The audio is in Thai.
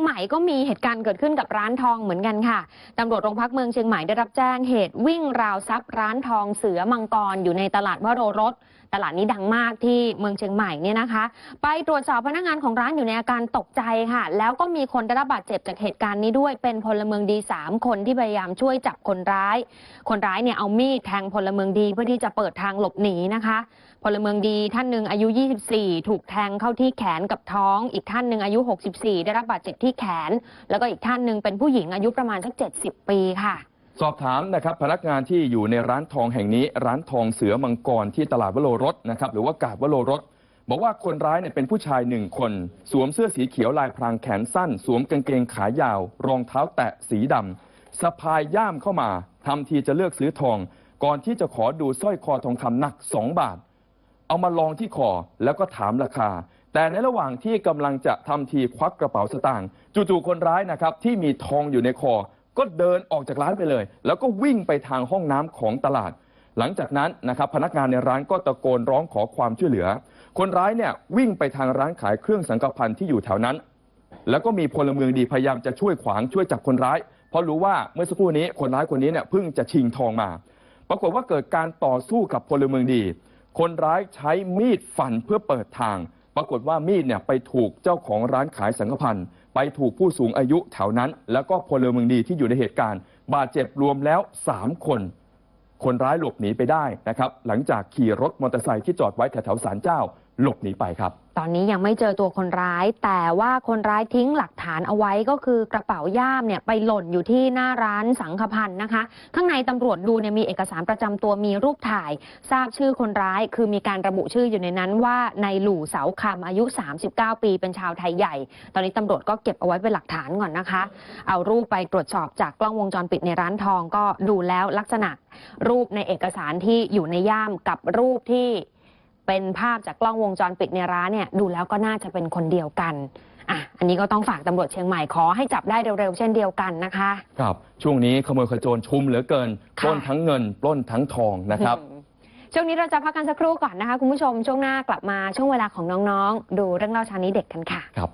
ใหม่ก็มีเหตุการณ์เกิดขึ้นกับร้านทองเหมือนกันค่ะตำรวจโรงพักเมืองเชียงใหม่ได้รับแจ้งเหตุวิ่งราวทรัพย์ร้านทองเสือมังกรอยู่ในตลาดวโรรสตลาดนี้ดังมากที่เมืองเชียงใหม่เนี่ยนะคะ ไปตรวจสอบพนักงานของร้านอยู่ในอาการตกใจค่ะ แล้วก็มีคนได้รับบาดเจ็บจากเหตุการณ์นี้ด้วย เป็นพลเมืองดี 3 คนที่พยายามช่วยจับคนร้าย คนร้ายเนี่ยเอามีดแทงพลเมืองดีเพื่อที่จะเปิดทางหลบหนีนะคะ พลเมืองดีท่านหนึ่งอายุ 24 ถูกแทงเข้าที่แขนกับท้อง อีกท่านหนึ่งอายุ 64 ได้รับบาดเจ็บที่แขน แล้วก็อีกท่านหนึ่งเป็นผู้หญิงอายุประมาณสัก 70 ปีค่ะ สอบถามนะครับพนักงานที่อยู่ในร้านทองแห่งนี้ ร้านทองเสือมังกรที่ตลาดวโรรสนะครับหรือว่ากาดวโรรสบอกว่าคนร้ายเนี่ยเป็นผู้ชายหนึ่งคน สวมเสื้อสีเขียวลายพรางแขนสั้น สวมกางเกงขายาว รองเท้าแตะสีดำสะพายย่ามเข้ามาทำทีจะเลือกซื้อทอง ก่อนที่จะขอดูสร้อยคอทองคำหนัก2บาท เอามาลองที่คอแล้วก็ถามราคา แต่ในระหว่างที่กำลังจะทำทีควักกระเป๋าสตางค์จู่ๆคนร้ายนะครับที่มีทองอยู่ในคอ ก็เดินออกจากร้านไปเลย แล้วก็วิ่งไปทางห้องน้ำของตลาด หลังจากนั้นนะครับพนักงานในร้านก็ตะโกนร้องขอความช่วยเหลือ คนร้ายเนี่ยวิ่งไปทางร้านขายเครื่องสังกพันธ์ที่อยู่แถวนั้น แล้วก็มีพลเมืองดีพยายามจะช่วยขวางช่วยจับคนร้าย เพราะรู้ว่าเมื่อสักครู่นี้คนร้ายคนนี้เนี่ยเพิ่งจะชิงทองมา ปรากฏว่าเกิดการต่อสู้กับพลเมืองดี คนร้ายใช้มีดฟันเพื่อเปิดทาง ปรากฏว่ามีดเนี่ยไปถูกเจ้าของร้านขายสังฆพันธ์ไปถูกผู้สูงอายุแถวนั้น แล้วก็พลเมืองดีที่อยู่ในเหตุการณ์ บาดเจ็บรวมแล้ว 3 คน คนร้ายหลบหนีไปได้นะครับ หลังจากขี่รถมอเตอร์ไซค์ที่จอดไว้แถวๆศาลเจ้า หลบหนีไปครับ ตอนนี้ยังไม่เจอตัวคนร้าย แต่ว่าคนร้ายทิ้งหลักฐานเอาไว้ก็คือกระเป๋าย่ามเนี่ยไปหล่นอยู่ที่หน้าร้านสังขพันธ์นะคะ ข้างในตำรวจดูเนี่ยมีเอกสารประจำตัวมีรูปถ่าย ทราบชื่อคนร้าย คือมีการระบุชื่ออยู่ในนั้นว่านายหลู่เสาคำอายุ 39 ปีเป็นชาวไทยใหญ่ ตอนนี้ตำรวจก็เก็บเอาไว้เป็นหลักฐานก่อนนะคะ เอารูปไปตรวจสอบจากกล้องวงจรปิดในร้านทองก็ดูแล้วลักษณะรูปในเอกสารที่อยู่ในย่ามกับรูปที่ เป็นภาพจากกล้องวงจรปิดในร้านเนี่ยดูแล้วก็น่าจะเป็นคนเดียวกันอะอันนี้ก็ต้องฝากตำรวจเชียงใหม่ขอให้จับได้เร็วๆเช่นเดียวกันนะคะ ครับ ช่วงนี้ขโมยขโจรชุมเหลือเกินค่ะปล้นทั้งเงินปล้นทั้งทองนะครับอืมช่วงนี้เราจะพักกันสักครู่ก่อนนะคะ คุณผู้ชมช่วงหน้ากลับมาช่วงเวลาของน้องๆ ดูเรื่องเล่าเช้านี้เด็กกันค่ะ ครับ